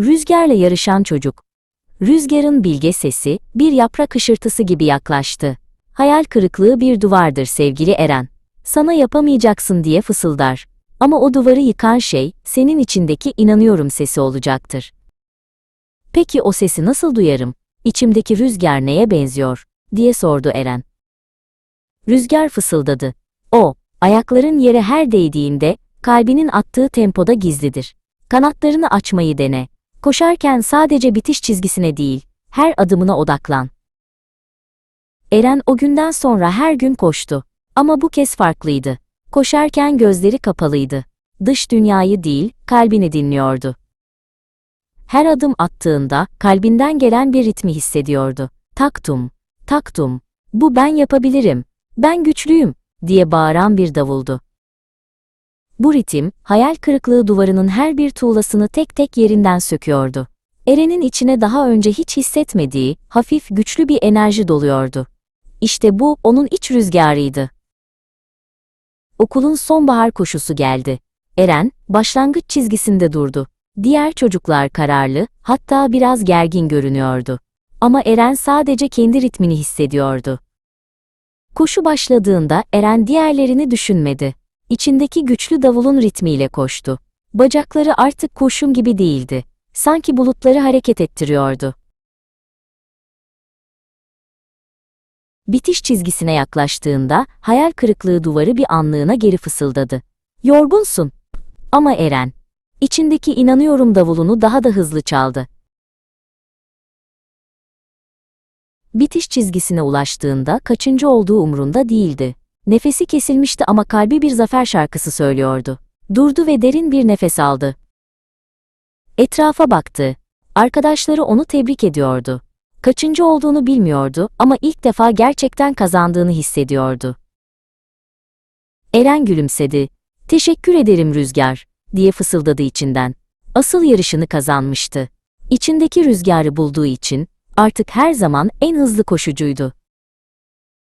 Rüzgarla yarışan çocuk. Rüzgarın bilge sesi, bir yaprak hışırtısı gibi yaklaştı. Hayal kırıklığı bir duvardır sevgili Eren. Sana yapamayacaksın diye fısıldar. Ama o duvarı yıkan şey, senin içindeki inanıyorum sesi olacaktır. Peki o sesi nasıl duyarım? İçimdeki rüzgar neye benziyor? diye sordu Eren. Rüzgar fısıldadı. O, ayakların yere her değdiğinde, kalbinin attığı tempoda gizlidir. Kanatlarını açmayı dene. Koşarken sadece bitiş çizgisine değil, her adımına odaklan. Eren o günden sonra her gün koştu. Ama bu kez farklıydı. Koşarken gözleri kapalıydı. Dış dünyayı değil, kalbini dinliyordu. Her adım attığında kalbinden gelen bir ritmi hissediyordu. Taktum, taktum, bu ben yapabilirim, ben güçlüyüm diye bağıran bir davuldu. Bu ritim, hayal kırıklığı duvarının her bir tuğlasını tek tek yerinden söküyordu. Eren'in içine daha önce hiç hissetmediği, hafif güçlü bir enerji doluyordu. İşte bu, onun iç rüzgarıydı. Okulun sonbahar koşusu geldi. Eren, başlangıç çizgisinde durdu. Diğer çocuklar kararlı, hatta biraz gergin görünüyordu. Ama Eren sadece kendi ritmini hissediyordu. Koşu başladığında Eren diğerlerini düşünmedi. İçindeki güçlü davulun ritmiyle koştu. Bacakları artık kurşun gibi değildi. Sanki bulutları hareket ettiriyordu. Bitiş çizgisine yaklaştığında hayal kırıklığı duvarı bir anlığına geri fısıldadı. Yorgunsun. Ama Eren, içindeki inanıyorum davulunu daha da hızlı çaldı. Bitiş çizgisine ulaştığında kaçıncı olduğu umrunda değildi. Nefesi kesilmişti ama kalbi bir zafer şarkısı söylüyordu. Durdu ve derin bir nefes aldı. Etrafa baktı. Arkadaşları onu tebrik ediyordu. Kaçıncı olduğunu bilmiyordu ama ilk defa gerçekten kazandığını hissediyordu. Eren gülümsedi. Teşekkür ederim Rüzgar, diye fısıldadı içinden. Asıl yarışını kazanmıştı. İçindeki rüzgarı bulduğu için artık her zaman en hızlı koşucuydu.